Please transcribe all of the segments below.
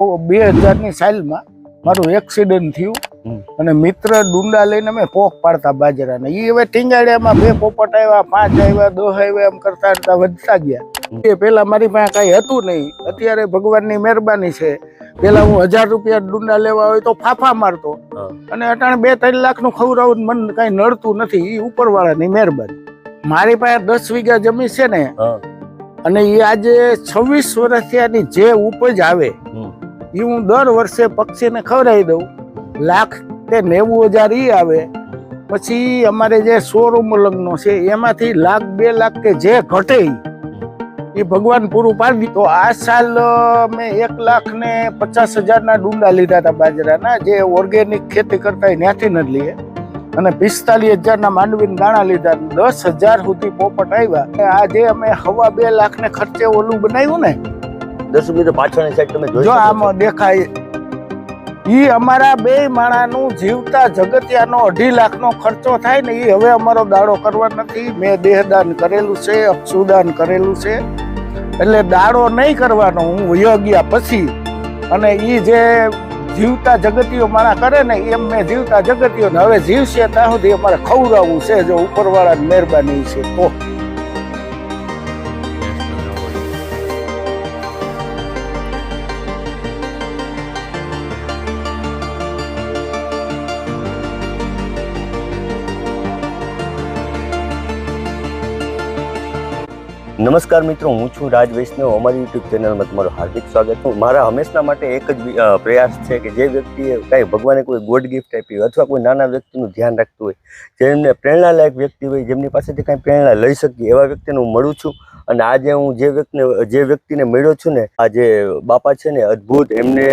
બે હજારની સાલમાં મારું એક્સિડન્ટ થયું અને મિત્ર ડુંડા લઈને અમે પોક પાડતા બાજરાના. એ હવે ટીંગાડિયામાં બે પોપટ આવ્યા પાંચ આવ્યા દસ આવ્યા એમ કરતા કરતા વધતા ગયા. એ પેલા મારી પાસે કઈ હતું નહીં. અત્યારે ભગવાનની મહેરબાની છે. પેલા હું હજાર રૂપિયા ડુંડા લેવા હોય તો ફાફા મારતો. અને અટાણે બે ત્રણ લાખનું ખવડાવું મન કઈ નડતું નથી. એ ઉપરવાળાની મહેરબાની. મારી પાસે દસ વીઘા જમીન છે ને અને એ આજે છવ્વીસ વર્ષથી આની જે ઉપજ આવે. એ હું દર વર્ષે પક્ષીને ખવડાવી દઉં. લાખ કે નેવું હજાર એ આવે. પછી અમારે જે શોરૂમ લગ્નો છે, એમાંથી લાખ, બે લાખ કે જે ઘટે એ ભગવાન પૂરું પાડી તો આ સાલ મેં એક લાખ ને પચાસ હજારના ડુંડા લીધા હતા બાજરાના, જે ઓર્ગેનિક ખેતી કરતા ત્યાંથી ન લઈએ. અને પિસ્તાલીસ હજારના માંડવીના દાણા લીધા. દસ હજાર સુધી પોપટ આવ્યા. અને જે અમે હવા બે લાખ ને ખર્ચે ઓલું બનાવ્યું ને દસ મિનિટ પાછળની સાઈડ તમે જો આમ દેખાય ઈ અમારા બે માણાનું જીવતા જગતિયાનો અઢી લાખનો ખર્ચો થાય ને ઈ હવે અમારો દાડો કરવા નથી. મેં દેહદાન કરેલું છે અક્ષુદાન કરેલું છે. એટલે દાડો નહીં કરવાનો હું વયો ગયા પછી. અને ઈ જે જીવતા જગતીઓ મારા કરે ને એમ મેં જીવતા જગતીઓ ને હવે જીવશે ત્યાં સુધી અમારે ખવડાવવું છે જો ઉપરવાળાની મહેરબાની છે. તો નમસ્કાર મિત્રો, હું છું રાજ વૈષ્ણવ. અમારી યુટ્યુબ ચેનલમાં તમારું હાર્દિક સ્વાગત છું. મારા હંમેશના માટે એક જ પ્રયાસ છે કે જે વ્યક્તિએ કાંઈ ભગવાને કોઈ ગોડ ગિફ્ટ આપી હોય અથવા કોઈ નાના વ્યક્તિનું ધ્યાન રાખતું હોય જેમને પ્રેરણાલાયક વ્યક્તિ હોય, જેમની પાસેથી કાંઈ પ્રેરણા લઈ શકીએ, એવા વ્યક્તિને હું મળું છું. અને આજે હું જે વ્યક્તિને જે વ્યક્તિને મળ્યો છું ને, આ જે બાપા છે ને, અદ્ભુત એમને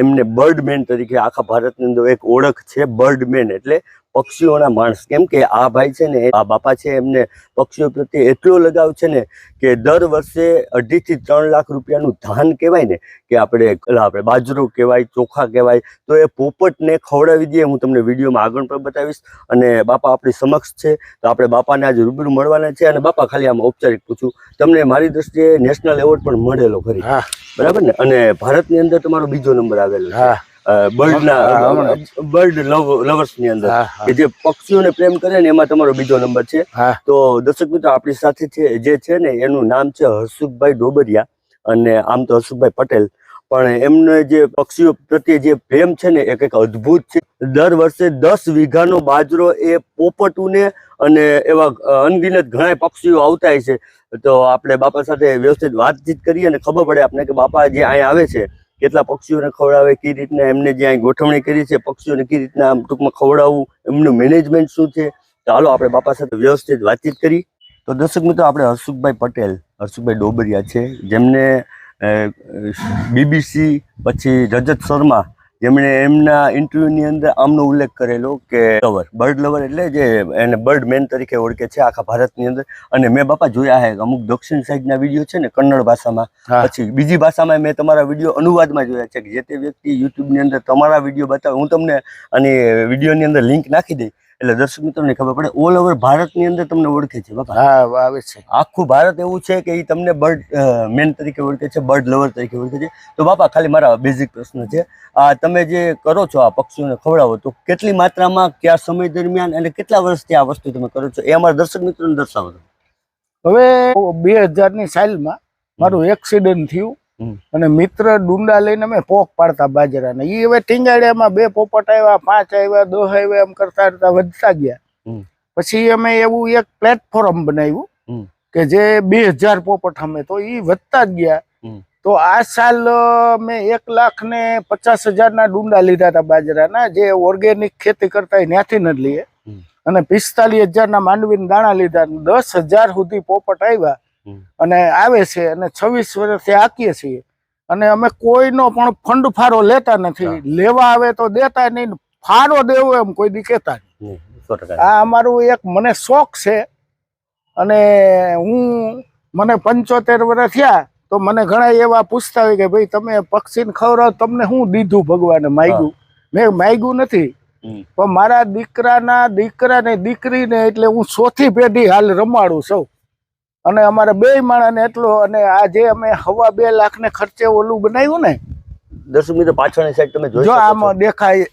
એમને બર્ડમેન તરીકે આખા ભારતની અંદર એક ઓળખ છે, બર્ડમેન. એટલે પક્ષીઓના માણસ. કેમ કે આ ભાઈ છે ને આ બાપા છે એમને પક્ષીઓ પ્રત્યે એટલો લગાવ છે ને કે દર વર્ષે અઢીથી ત્રણ લાખ રૂપિયાનું ધાન કહેવાય ને કે આપણે આપણે બાજરો કહેવાય ચોખા કહેવાય તો એ પોપટને ખવડાવી દઈએ. હું તમને વિડીયોમાં આગળ પણ બતાવીશ. અને બાપા આપણી સમક્ષ છે તો આપણે બાપાને આજે રૂબરૂ મળવાના છે. અને બાપા ખાલી આમ ઔપચારિક પૂછું. તમને મારી દ્રષ્ટિએ નેશનલ એવોર્ડ પણ મળેલો ખરી. હા. બરાબર ને? અને ભારતની અંદર તમારો બીજો નંબર આવેલો છે. હા, બર્ડના બર્ડ લવર્સ લવર્સની અંદર. કે જે પક્ષીઓને પ્રેમ કરે ને એમાં તમારો બીજો નંબર છે. તો દર્શક મિત્રો આપણી સાથે છે જે છે ને એનું નામ છે હર્ષુખભાઈ ડોબરિયા અને આમ તો હર્ષુખભાઈ પટેલ. પણ એમને જે પક્ષીઓ પ્રત્યે જે પ્રેમ છે ને એ કંઈક અદ્ભુત છે. દર વર્ષે દસ વીઘાનો બાજરો એ પોપટુને અને એવા અનગિનત ઘણા પક્ષીઓ આવતા હોય છે. તો આપણે બાપા સાથે વ્યવસ્થિત વાતચીત કરીએ અને ખબર પડે આપણે કે બાપા જે અહીંયા આવે છે કેટલા પક્ષીઓને ખવડાવે, કઈ રીતના એમને જે અહીં ગોઠવણી કરી છે, પક્ષીઓને કઈ રીતના ટૂંકમાં ખવડાવવું, એમનું મેનેજમેન્ટ શું છે? હાલો, આપણે બાપા સાથે વ્યવસ્થિત વાતચીત કરી. તો દર્શક મિત્રો, આપણે હર્ષુખભાઈ પટેલ હર્ષુખભાઈ ડોબરિયા છે, જેમને બીબીસી પછી રજત શર્મા જેમણે એમના ઇન્ટરવ્યુની અંદર આમનો ઉલ્લેખ કરેલો કે લવર બર્ડ લવર એટલે જે એને બર્ડ મેન તરીકે ઓળખે છે આખા ભારતની અંદર. અને મેં બાપા જોયા છે અમુક દક્ષિણ સાઈડના વીડિયો છે ને કન્નડ ભાષામાં. પછી બીજી ભાષામાં મેં તમારા વીડિયો અનુવાદમાં જોયા છે કે જે તે વ્યક્તિ યુટ્યુબની અંદર તમારા વીડિયો બતાવે હું તમને આની વિડીયોની અંદર લિંક નાખી દઈ એટલે દર્શક મિત્રોને ખબર પડે ઓલ ઓવર ભારતની અંદર તમને ઓળખે છે બાપા. હા આવે છે. આખું ભારત એવું છે કે એ તમને બર્ડ મેન તરીકે ઓળખે છે બર્ડ લવર તરીકે ઓળખે છે. તો બાપા ખાલી મારા બેઝિક પ્રશ્ન છે. આ તમે જે કરો છો આ પક્ષીઓને ખવડાવો તો કેટલી માત્રામાં કયા સમય દરમિયાન અને કેટલા વર્ષથી આ વસ્તુ તમે કરો છો? એ અમારા દર્શક મિત્રોને દર્શાવો હવે બે હજારની સાલમાં મારું એક્સિડન્ટ થયું. અને મિત્ર ડુંડા લઈને અમે પોક પાડતા બાજરાના. એ હવે ટીંગાડિયામાં બે પોપટ આવ્યા પાંચ આવ્યા દસ આવ્યા એમ કરતા કરતા વધતા ગયા. પછી અમે એવું એક પ્લેટફોર્મ બનાવ્યું કે જે બે હજાર પોપટ અમે તો એ વધતા જ ગયા. તો આ સાલ મેં એક લાખ ને પચાસ હજારના ડુંડા લીધા હતા બાજરાના જે ઓર્ગેનિક ખેતી કરતા ત્યાંથી ન લઈએ અને પિસ્તાલીસ હજારના માંડવીના દાણા લીધા. દસ હજાર સુધી પોપટ આવ્યા. અને આવે છે અને છવ્વીસ વર્ષથી આકીએ છીએ. અને અમે કોઈનો પણ ફંડ ફાળો લેતા નથી. લેવા આવે તો દેતા નહીં. ફાળો દેવો એમ કોઈ દી કહેતા નહીં. આ અમારું એક મને શોખ છે. અને હું મને પંચોતેર વર્ષ થયા તો મને ઘણા એવા પૂછતા હોય કે ભાઈ તમે પક્ષીને ખવડાવો તમને શું દીધું ભગવાને માગ્યું? મેં માગ્યું નથી. પણ મારા દીકરાના દીકરાને દીકરીને એટલે હું ચોથી પેઢી હાલ રમાડું છું. અને અમારે બે માણાને એટલો અને આજે અમે હવા બે લાખ ને ખર્ચે ઓલું બનાવ્યું ને દર્શક મિત્રો પાછળની સાઈડ તમે જો આમાં દેખાય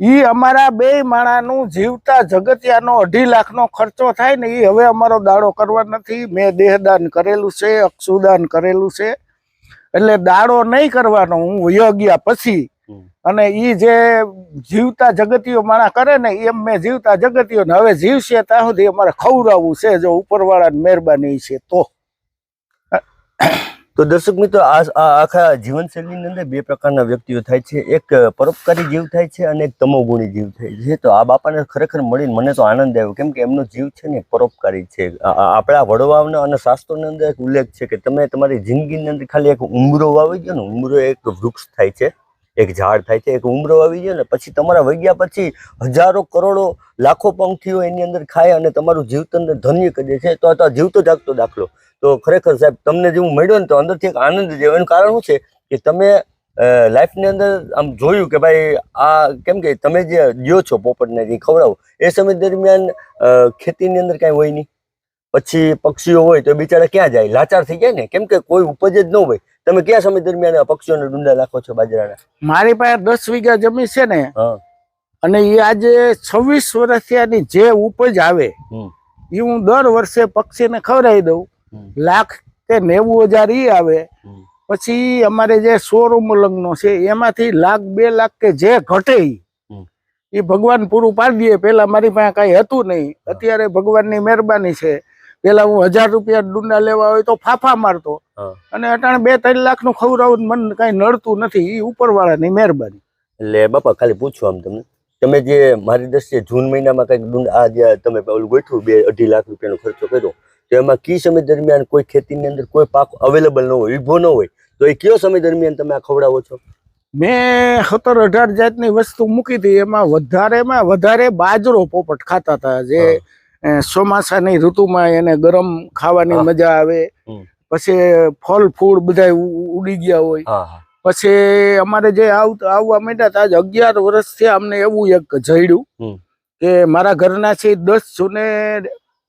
ઈ અમારા બે માણાનું જીવતા જગતિયાનો અઢી લાખનો ખર્ચો થાય ને એ હવે અમારો દાડો કરવા નથી મેં દેહદાન કરેલું છે અક્ષુદાન કરેલું છે એટલે દાડો નહીં કરવાનો હું વયો ગયા પછી. અને ઈ જે જીવતા જગતીઓ માણા કરે ને એમ મેં જીવતા જગતીઓ ને હવે જીવશે ત્યાં સુધી અમારે ખવડાવવું છે જો ઉપરવાળાની મહેરબાની છે તો. તો દર્શક મિત્રો આ આખા જીવનશૈલીની અંદર બે પ્રકારના વ્યક્તિઓ થાય છે. એક પરોપકારી જીવ થાય છે અને એક તમોગુણી જીવ થાય છે. તો આ બાપાને ખરેખર મળીને મને તો આનંદ આવ્યો કેમ કે એમનો જીવ છે ને પરોપકારી છે. આપણા વડવાઓના અને શાસ્ત્રોની અંદર એક ઉલ્લેખ છે કે તમે તમારી જિંદગીની અંદર ખાલી એક ઉમરો વાવી ગયો ને ઉમરો એક વૃક્ષ થાય છે. એક ઝાડ થાય છે, એક ઉમરો આવી ગયો ને, પછી તમારા વગ્યા પછી હજારો કરોડો લાખો પંખીઓ એની અંદર ખાય અને તમારું જીવતનને ધન્ય કરે છે, તો આ જીવતો જાગતો દાખલો. તો ખરેખર સાહેબ, તમને જેવું મળ્યો ને તો અંદરથી એક આનંદ છે એનું કારણ શું છે કે તમે લાઈફની અંદર આમ જોયું કે ભાઈ આ કેમ કે તમે જે દ્યો છો પોપટને જે ખવડાવો, એ સમય દરમિયાન ખેતીની અંદર કાંઈ હોય નહીં. પછી પક્ષીઓ હોય તો બિચારા ક્યાં જાય? લાચાર થઈ જાય ને? કેમ કે કોઈ ઉપજ જ ન હોય. તમે કયા સમય દરમિયાન આ પક્ષીઓને ડુંડા નાખો છો બાજરાના? મારી પાસે દસ વીઘા જમીન છે ને અને એ આજે છવ્વીસ વર્ષથી આની જે ઉપજ આવે એ હું દર વર્ષે પક્ષીને ખવડાવી દઉં. લાખ કે નેવું હજાર ઈ આવે. પછી અમારે જે શોરૂમ લગ્નો છે એમાંથી લાખ બે લાખ કે જે ઘટે એ ભગવાન પૂરું પાડી દે. પેલા મારી પાસે કઈ હતું નહીં. અત્યારે ભગવાનની મહેરબાની છે. પેલા હું હજાર રૂપિયા ડુંડા લેવા હોય તો ફાફા મારતો. અને અટાણે બે ત્રણ લાખનું ખવડાવું મને કઈ નડતું નથી એ ઉપરવાળાની મહેરબાની. એટલે બાપા ખાલી પૂછું આમ તમને. તમે જે મારી દ્રષ્ટિએ જૂન મહિનામાં કંઈક ડુંડ આ જે તમે ઓલું ગોઠવું બે અઢી લાખ રૂપિયાનો ખર્ચો કર્યો તો એમાં કી સમય દરમિયાન કોઈ ખેતીની અંદર કોઈ પાક અવેલેબલ ન હોય ઊભો ન હોય તો એ કયો સમય દરમિયાન તમે આ ખવડાવો છો? મેં સત્તર અઢાર જાતની વસ્તુ મૂકી હતી એમાં વધારેમાં વધારે બાજરો પોપટ ખાતા હતા જે ચોમાસાની ઋતુમાં એને ગરમ ખાવાની મજા આવે. પછી ફળ ફૂલ બધા ઉડી ગયા હોય. પછી અમારે જે આવવા માંડ્યા હતા આજ અગિયાર વર્ષથી અમને એવું એક જડ્યું કે મારા ઘરના છે દસ જૂને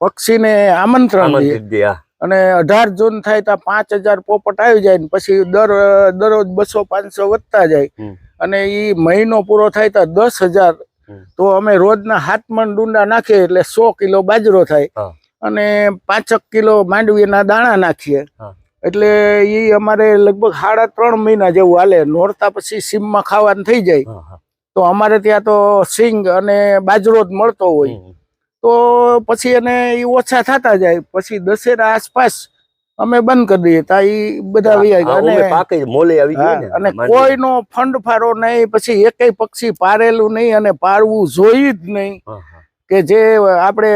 પક્ષીને આમંત્રણ આમંત્રિત દે હા. અને અઢાર જૂન થાય તો પાંચ હજાર પોપટ આવી જાય ને પછી દર દરરોજ બસો પાંચસો વધતા જાય. અને ઈ મહિનો પૂરો થાય તો દસ હજાર. તો અમે રોજના હાથ મણ ડુંડા નાખીએ એટલે સો કિલો બાજરો થાય. અને પાંચક કિલો માંડવીના દાણા નાખીએ. એટલે એ અમારે લગભગ સાડા ત્રણ મહિના જેવું હાલે. નોરતા પછી સીમમાં ખાવાનું થઈ જાય. તો અમારે ત્યાં તો સિંગ અને બાજરો જ મળતો હોય. તો પછી એને એ ઓછા થતા જાય. પછી દશેરા આસપાસ અમે બંધ કરી દઈએ. તા ઈ બધા આવી ગયું અને કોઈનો ફંડ ફારો નહીં પછી એકેય પક્ષી પારેલું નહીં અને પારવું જોઈએ જ નહીં. કે જે આપણે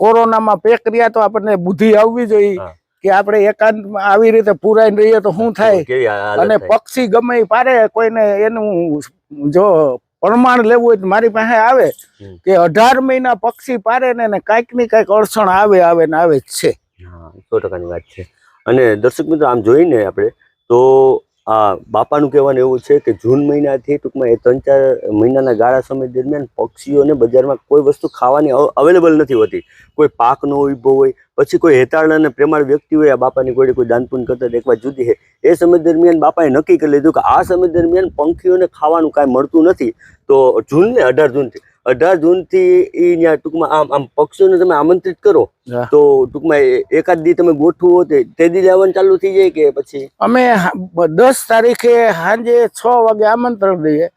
કોરોનામાં પેક રહ્યા તો આપણને બુદ્ધિ આવવી જોઈએ કે આપણે એકાંતમાં આવી રીતે પુરાઈ રહીએ તો શું થાય? અને પક્ષી ગમે પારે કોઈને એનું જો પ્રમાણ લેવું હોય મારી પાસે આવે કે અઢાર મહિના પક્ષી પારે ને કાંઈકની કાંઈક અડચણ આવે આવે ને આવે જ છે. સો ટકાની વાત છે. અને દર્શક મિત્રો, આમ જોઈને આપણે, તો આ બાપાનું કહેવાનું એવું છે કે જૂન મહિનાથી ટૂંકમાં એ ત્રણ ચાર મહિનાના ગાળા સમય દરમિયાન પક્ષીઓને બજારમાં કોઈ વસ્તુ ખાવાની અવેલેબલ નથી હોતી. કોઈ પાકનો ઊભો હોય, પછી કોઈ હેતાળ અને પ્રેમાળ વ્યક્તિ હોય, આ બાપાની ગોળી કોઈ દાનપૂન કરતા દેખવા જુદી છે. એ સમય દરમિયાન બાપાએ નક્કી કરી લીધું કે આ સમય દરમિયાન પંખીઓને ખાવાનું કાંઈ મળતું નથી. તો જૂન ને અઢાર જૂનથી અઢાર જૂનથી એ ત્યાં ટૂંકમાં આમ આમ પક્ષીઓને તમે આમંત્રિત કરો. તો ટૂંકમાં એકાદ દી તમે ગોઠવો તે દી લેવાનું ચાલુ થઈ જાય કે પછી? અમે દસ તારીખે સાંજે છ વાગે આમંત્રણ દઈએ.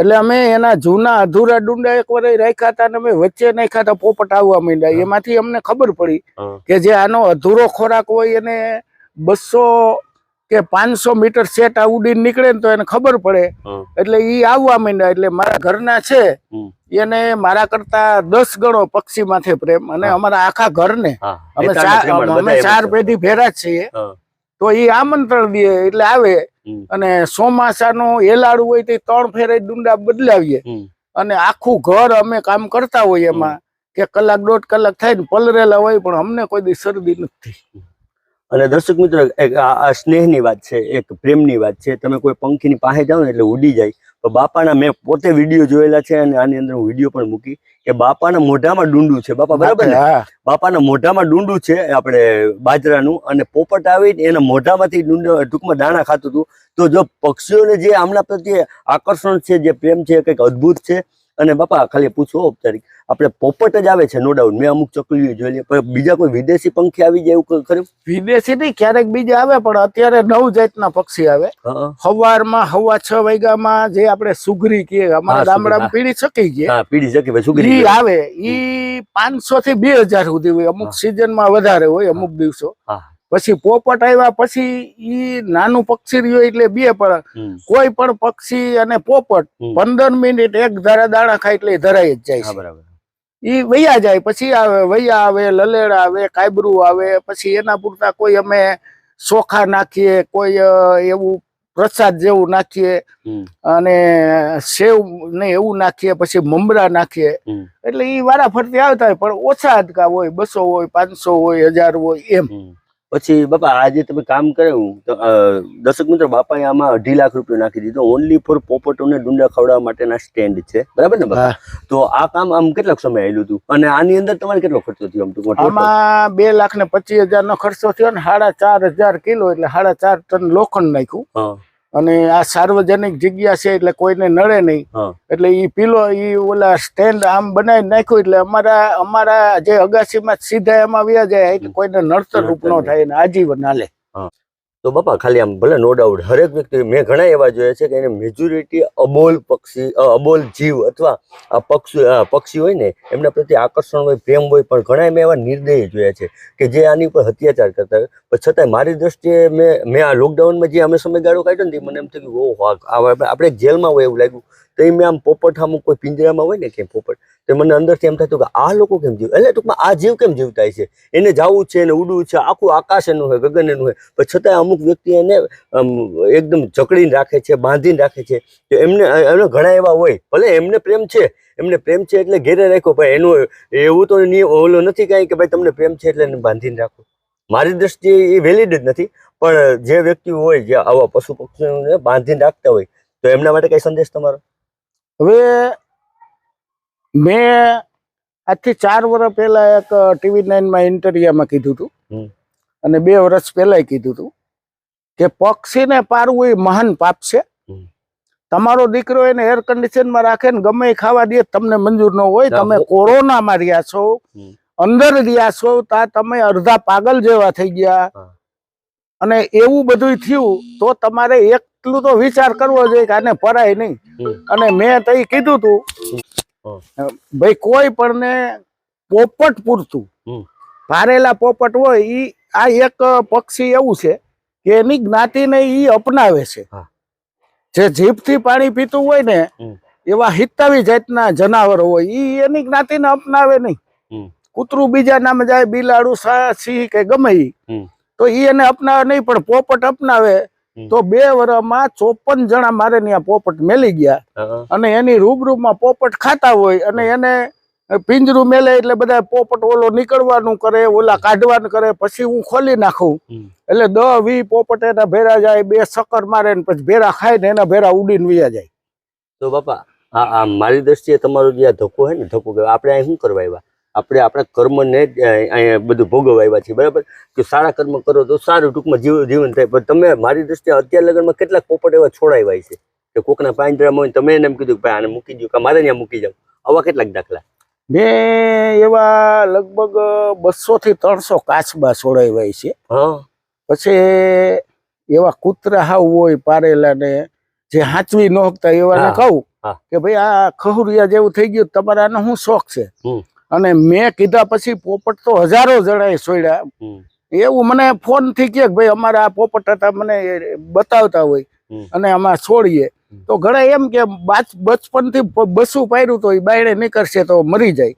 એટલે અમે એના જૂના અધૂરા ડુંડા એક વાર રાખ્યા હતા અને અમે વચ્ચે નાખ્યા હતા પોપટ આવવા માંડ્યા. એમાંથી અમને ખબર પડી કે જે આનો અધૂરો ખોરાક હોય એને બસો કે પાંચસો મીટર સેટ આ ઉડીને નીકળે ને તો એને ખબર પડે. એટલે ઈ આવવા માંડ્યા. એટલે મારા ઘરના છે એને મારા કરતા દસ ગણો પક્ષી માથે પ્રેમ. અને અમારા આખા ઘરને. અમે ચાર અમે ચાર પેઢી ભેરા છીએ. તો ઈ આમંત્રણ દે એટલે આવે. અને અને ચોમાસાનું એલાડું હોય તો ત્રણ ફેરે ડુંડા બદલાવીએ. અને આખું ઘર અમે કામ કરતા હોય એમાં. કે કલાક દોઢ કલાક થાય ને પલરેલા હોય પણ અમને કોઈ દી શરદી નથી. અને દર્શક મિત્રો એક આ સ્નેહની વાત છે એક પ્રેમની વાત છે. તમે કોઈ પંખીની પાસે જાઓ ને એટલે ઉડી જાય. તો બાપાના મેં પોતે વીડિયો જોયેલા છે અને આની અંદર હું વીડિયો પણ મૂકી. કે બાપાના મોઢામાં ડુંડું છે બાપા બરાબર ને? બાપાના મોઢામાં ડુંડું છે આપણે બાજરાનું અને પોપટ આવીને એના મોઢામાંથી ડુંડો ટૂંકમાં દાણા ખાતું હતું. તો જો પક્ષીઓને જે આમના પ્રત્યે આકર્ષણ છે જે પ્રેમ છે કંઈક અદ્ભુત છે અને બાપા ખાલી પૂછો ઔપચારિક આપણે પોપટ જ આવે છે નો ડાઉટ મેં અમુક ચકલીઓ જોઈ લે. પણ બીજા કોઈ વિદેશી પંખી આવી જાય એવું ખરું? વિદેશી નહીં ક્યારેક બીજા આવે પણ અત્યારે નવ જાતના પક્ષી આવે. હા સવારમાં હવા છ વાગ્યામાં જે આપણે સુગરી કહીએ હા, અમારા સુગરી, ગામડામાં. પીડી છે હા પીડી ભાઈ શું આવે ઈ પાંચસો થી બે હજાર સુધી હોય. અમુક સિઝન સિઝનમાં વધારે હોય અમુક દિવસો. પછી પોપટ આવ્યા પછી ઈ નાનું પક્ષી રહ્યું એટલે બે પણ. કોઈ પણ પક્ષી અને પોપટ પંદર મિનિટ એક ધારા દાણા ખાય એટલે ધરાઈ જ જાય બરાબર. ઈ વૈયા જાય પછી આવે વૈયા આવે લલેડા આવે કાયબરું આવે પછી એના પૂરતા કોઈ અમે ચોખા નાખીએ કોઈ એવું પ્રસાદ જેવું નાખીએ અને સેવ ને એવું નાખીએ પછી મમરા નાખીએ. એટલે ઈ વારા ફરતી આવતા હોય પણ ઓછા અટકા હોય બસો હોય પાંચસો હોય હજાર હોય એમ. પછી બાપા આજે તમે કામ કર્યું દર્શક મિત્રો બાપાએ આમાં અઢી લાખ રૂપિયા નાખી દીધો. ઓનલી ફોર પોપટો ને ડુંડા ખવડાવવા માટેના સ્ટેન્ડ છે. બરાબર ને બાપા? તો આ કામ આમ કેટલાક સમય આવેલું હતું? અને આની અંદર તમારે કેટલો ખર્ચો થયો આમ ટૂંકમાં? આમાં બે લાખ ને પચીસ હજાર નો ખર્ચો થયો ને સાડા ચાર હજાર કિલો એટલે સાડા ચાર ટન લોખંડ નાખ્યું. અને આ સાર્વજનિક જગ્યા છે એટલે કોઈને નડે નહીં. એટલે ઈ પીલો ઈ ઓલા સ્ટેન્ડ આમ બનાવી નાખ્યું એટલે અમારા અમારા જે અગાસીમાં સીધા એમાં વ્યા જાય એટલે કોઈને નડતર રૂપ ન થાય અને આજીવન હાલે. તો બાપા, ખાલી આમ ભલે નો ડાઉટ હરેક વ્યક્તિ, મેં ઘણા એવા જોયા છે કે એને મેજોરિટી અબોલ પક્ષી અબોલ જીવ અથવા આ પક્ષી પક્ષી હોય ને, એમના પ્રત્યે આકર્ષણ હોય, પ્રેમ હોય, પણ ઘણા મેં એવા નિર્દયી જોયા છે કે જે આની ઉપર અત્યાચાર કરતા હોય. પણ છતાંય મારી દ્રષ્ટિએ મેં મેં આ લોકડાઉનમાં જે અમે સમયગાળો કાઢ્યો ને મને એમ થયું કે, ઓહો આપણે જેલમાં હોય એવું લાગ્યું. તો એ મેં આમ પોપટ આમ કોઈ પિંજરામાં હોય ને કે પોપટ તો મને અંદરથી એમ થતું કે આ લોકો કેમ જીવ? એટલે ટૂંકમાં આ જીવ કેમ જીવતા છે? એને જવું છે, એને ઉડવું છે, આખું આકાશ એનું હોય ગગન એનું હોય. પણ છતાંય અમુક વ્યક્તિ એને એકદમ જકડીને રાખે છે, બાંધીને રાખે છે. તો એમને એમને ઘણા એવા હોય. ભલે એમને પ્રેમ છે. એમને પ્રેમ છે એટલે ઘેરે રાખ્યો, પણ એનું એવું તો ઓલો નથી કાંઈ કે ભાઈ તમને પ્રેમ છે એટલે એને બાંધીને રાખો. મારી દ્રષ્ટિએ એ વેલિડ જ નથી. પણ જે વ્યક્તિ હોય, જે આવા પશુ પક્ષીઓને બાંધીને રાખતા હોય, તો એમના માટે કઈ સંદેશ તમારો? હવે મેં આજથી ચાર વર્ષ પહેલા એક ટીવી નાઇનમાં ઇન્ટરવ્યુમાં કીધું હતું. અને બે વર્ષ પહેલા કીધું હતું કે પક્ષીને પારવું એ મહાન પાપ છે. તમારો દીકરો એને એર કન્ડિશનમાં રાખે ને ગમે ખાવા દે તમને મંજૂર ન હોય તમે કોરોનામાં રહ્યા છો અંદર રહ્યા છો તા તમે અડધા પાગલ જેવા થઈ ગયા. અને એવું બધું થયું તો તમારે એકલું તો વિચાર કરવો જોઈએ કે આને પરાય નહીં. અને મેં તઈ કીધું તું હમ. ભાઈ કોઈ પણ ને પોપટ પૂરતું. ભારેલા પોપટ હોય ઈ આ એક પક્ષી એવું છે કે એની જ્ઞાતિને ઈ અપનાવે છે. જે જે જીભથી પાણી પીતું હોય ને એવા હિતાવી જાતના જનાવર હોય ઈ એની જ્ઞાતિને અપનાવે નહીં. કૂતરું બીજા નામે જાય બિલાડું સિંહ કે ગમે તો ઈ એને અપનાવે નહીં પણ પોપટ અપનાવે. તો બે વર્ષમાં ચોપન જણા મારે ત્યાં પોપટ મેલી ગયા. અને એની રૂબરૂમાં પોપટ ખાતા હોય અને એને પિંજરું મેલે એટલે બધા પોપટ ઓલો નીકળવાનું કરે ઓલા કાઢવાનું કરે પછી હું ખોલી નાખું. એટલે દ વી પોપટ એના ભેરા જાય બે સકર મારે ને પછી ભેરા ખાય ને એના ભેરા ઉડીને વિયા જાય. તો બાપા આ આ મારી દ્રષ્ટિએ તમારો જે આ ધક્કો હોય ને ધક્કો કહેવાય. આપણે અહીં શું કરવા આવ્યા? આપણે આપણા કર્મને જ અહીંયા બધું ભોગવવા આવ્યા છીએ બરાબર? કે સારા કર્મ કરો તો સારું ટૂંકમાં જીવ જીવન થાય. પણ તમે મારી દ્રષ્ટિએ અત્યાર લગ્નમાં કેટલાક પોપટ એવા છોડાવ્યા છે કે કોકના પાંજરામાં હોય તમે એને એમ કીધું કે ભાઈ આને મૂકી દઉં કે મારે ત્યાં મૂકી જાઉં. આવા કેટલાક દાખલા? મેં એવા લગભગ બસો થી ત્રણસો કાચબા છોડાવ્યા છે. હા. પછી એવા કૂતરા હાવ હોય પારેલા ને જે હાચવી ન શકતા એવાને કહું. કે ભાઈ આ ખહુરિયા જેવું થઈ ગયું તમારા શું શોખ છે. અને મેં કીધા પછી પોપટ તો હજારો જણાએ હમ. એવું મને ફોનથી કે ભાઈ અમારે આ પોપટ હતા મને બતાવતા હોય. અને આમાં છોડીએ. તો ઘણા એમ કે બચપનથી બસું પાડ્યું તો એ બાયણે નીકળશે તો મરી જાય.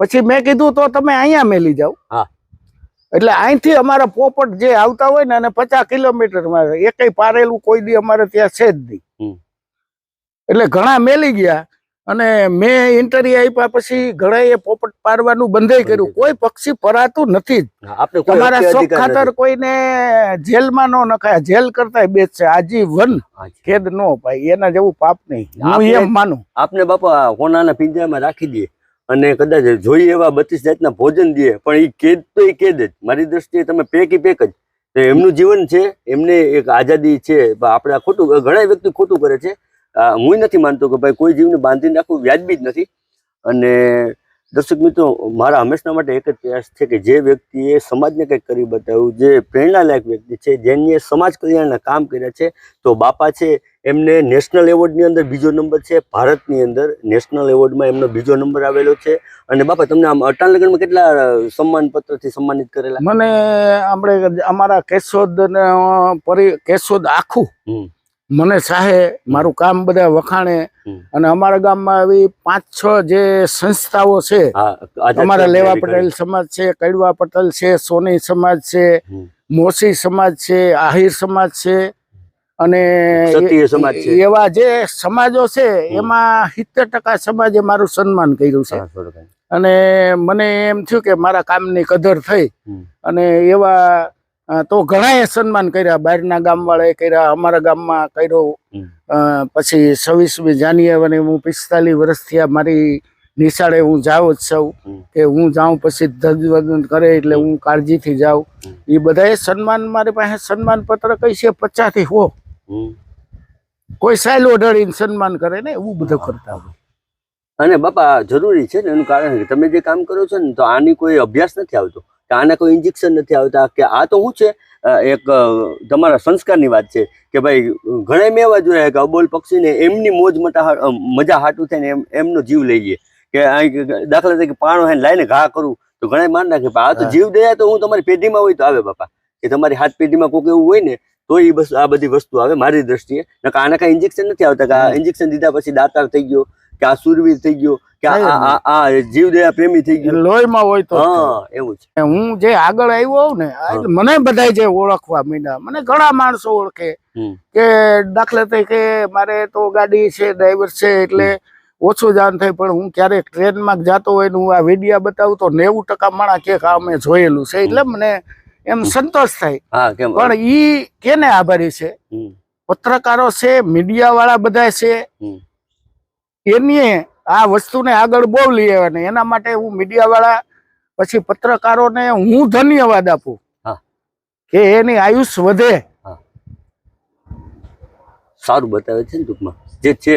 પછી મેં કીધું તો તમે અહીંયા મેલી જાઓ. હા. એટલે અહીંથી અમારા પોપટ જે આવતા હોય ને અને પચાસ કિલોમીટરમાં એકય પારેલું કોઈ દી અમારે ત્યાં છે જ નહીં. એટલે ઘણા મેલી ગયા. અને મેં ઇન્ટરવ્યુ આપ્યા પછી ઘણાએ પોપટ પાડવાનું બંધ કર્યું. કોઈ પક્ષી પરાતું નથી જ. તમારા શોખ ખાતર કોઈને જેલમાં ન નખાય. જેલ કરતા બે છે. આજીવન ખેદ ન પાય એના જેવું પાપ નહીં. હું એમ માનું. આપને બાપા કોનાના પિંજરામાં રાખી દે અને કદાચ જોઈએ એવા બત્રીસ જાતના ભોજન દે પણ એ કેદ તો એ કેદ જ. મારી દ્રષ્ટિએ તમે પેક પેક જ. એમનું જીવન છે એમને એક આઝાદી છે. પણ આપણે ખોટું ઘણા વ્યક્તિ ખોટું કરે છે. હું નથી માનતો કે ભાઈ કોઈ જીવને બાંધીને રાખવું વ્યાજબી જ નથી. અને દર્શક મિત્રો મારા હંમેશા માટે એક જ પ્રયાસ છે કે જે વ્યક્તિએ સમાજને કંઈક કરી બતાવ્યું જે પ્રેરણાલાયક વ્યક્તિ છે જેને સમાજ કલ્યાણના કામ કર્યા છે તો બાપા છે એમને નેશનલ એવોર્ડની અંદર બીજો નંબર છે ભારતની અંદર નેશનલ એવોર્ડમાં એમનો બીજો નંબર આવેલો છે. અને બાપા તમને આમ અટાલ નગરમાં કેટલા સન્માનપત્રથી સન્માનિત કરેલા? મને આપણે અમારા કેશોદ કેશોદ આખું. મને સાહે મારું કામ બધા વખાણે. અને અમારા ગામમાં આવી પાંચ છ જે સંસ્થાઓ છે અમારા લેવા પટેલ સમાજ છે કડવા પટેલ છે સોની સમાજ છે મોસી સમાજ છે આહિર સમાજ છે અને સમાજ છે. એવા જે સમાજો છે એમાં સિત્તેર ટકા સમાજે મારું સન્માન કર્યું છે. અને મને એમ થયું કે મારા કામની કદર થઈ. અને એવા તો ઘણાએ સન્માન કર્યા. બહારના ગામવાળાએ કર્યા અમારા ગામમાં કર્યો. પછી છવ્વીસમી જાન્યુઆરી હું પિસ્તાલીસ વર્ષથી આ મારી નિશાળે હું જાઉં જ છું. કે હું જાઉં પછી ધ્વજવંદન કરે એટલે હું કાળજીથી જાઉં. એ બધાએ સન્માન મારી પાસે સન્માન પત્ર કઈ છે? પચાસથી હો. કોઈ સાયલો ઢળીને સન્માન કરે ને એવું બધું કરતા હોય. અને બાપા જરૂરી છે ને એનું કારણ કે તમે જે કામ કરો છો ને તો આની કોઈ અભ્યાસ નથી આવતો. કે આના કોઈ ઇન્જેક્શન નથી આવતા કે આ તો શું છે? એક તમારા સંસ્કારની વાત છે કે ભાઈ ઘણા મેં એવા જોયા કે અબોલ પક્ષીને એમની મોજ મટા મજા હાટું થઈને એમ એમનો જીવ લઈ લે કે દાખલા તરીકે પાણો હે લાઈને ઘા કરું તો ઘણા માન નાખે. આ તો જીવ દયા તો હું તમારી પેઢીમાં હોય તો આવે બાપા. કે તમારી હાથ પેઢીમાં કોઈક એવું હોય ને તો એ બસ આ બધી વસ્તુ આવે મારી દ્રષ્ટિએ. આના કાંઈ ઇન્જેક્શન નથી આવતા કે આ ઇન્જેક્શન દીધા પછી દાતાર થઈ ગયો કે આ સુરવીર થઈ ગયો કે આ આ- આ જીવદયા પ્રેમી થઈ ગયો. લોહીમાં હોય તો હા એવું છે. હું જે આગળ આવ્યો ને મને બધા જે ઓળખવા મીડા મને ઘણા માણસો ઓળખે કે દાખલા તરીકે મારે તો ગાડી છે ડ્રાઈવર છે એટલે ઓછું જાન થાય પણ હું ક્યારેક ટ્રેનમાં જાતો હોય ને હું આ વિડિયા બતાવું તો નેવું ટકા માણા કે અમે જોયેલું છે. એટલે મને એમ સંતોષ થાય. પણ ઈ કેને આભારી છે? પત્રકારો છે મીડિયા વાળા બધા છે. એની આ વસ્તુને આગળ બહુ લઈ આવવાની એના માટે હું મીડિયા વાળા પછી પત્રકારોને હું ધન્યવાદ આપું હા. કે એની આયુષ વધે. સારું બતાવે છે ને ટૂંકમાં. જે છે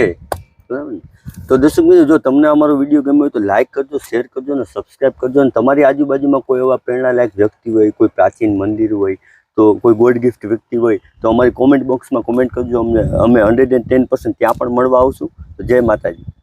બરાબર ને? તો દર્શક મિત્રો જો તમને અમારો વીડિયો ગમ્યો હોય તો લાઈક કરજો શેર કરજો અને સબસ્ક્રાઇબ કરજો. અને તમારી આજુબાજુમાં કોઈ એવા પ્રેરણાલાયક વ્યક્તિ હોય કોઈ પ્રાચીન મંદિર હોય તો કોઈ ગોલ્ડ ગિફ્ટ વ્યક્તિ હોય તો અમારી કોમેન્ટ બોક્સમાં કોમેન્ટ કરજો. અમને અમે હંડ્રેડ એન્ડ ટેન પર્સન્ટ ત્યાં પણ મળવા આવશું. તો જય માતાજી.